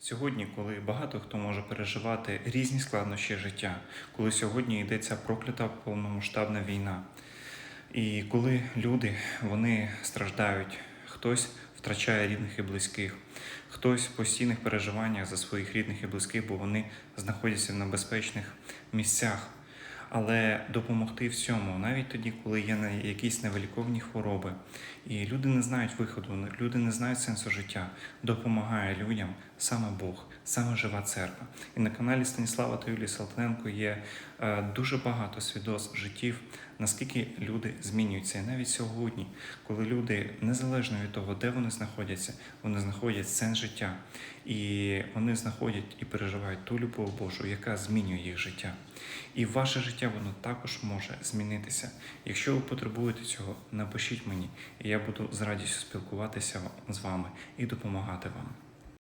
Сьогодні, коли багато хто може переживати різні складнощі життя, коли сьогодні йдеться проклята повномасштабна війна, і коли люди вони страждають, хтось втрачає рідних і близьких, хтось в постійних переживаннях за своїх рідних і близьких, бо вони знаходяться в небезпечних місцях. Але допомогти в цьому, навіть тоді, коли є якісь невиліковні хвороби, і люди не знають виходу, люди не знають сенсу життя, допомагає людям саме Бог, саме жива церква. І на каналі Станіслава та Юлії Салтаненко є е, дуже багато свідоцтв життів, наскільки люди змінюються. І навіть сьогодні, коли люди, незалежно від того, де вони знаходяться, вони знаходять сенс життя, і вони знаходять і переживають ту любов Божу, яка змінює їх життя. І ваше життя воно також може змінитися. Якщо ви потребуєте цього, напишіть мені, і я буду з радістю спілкуватися з вами і допомагати вам.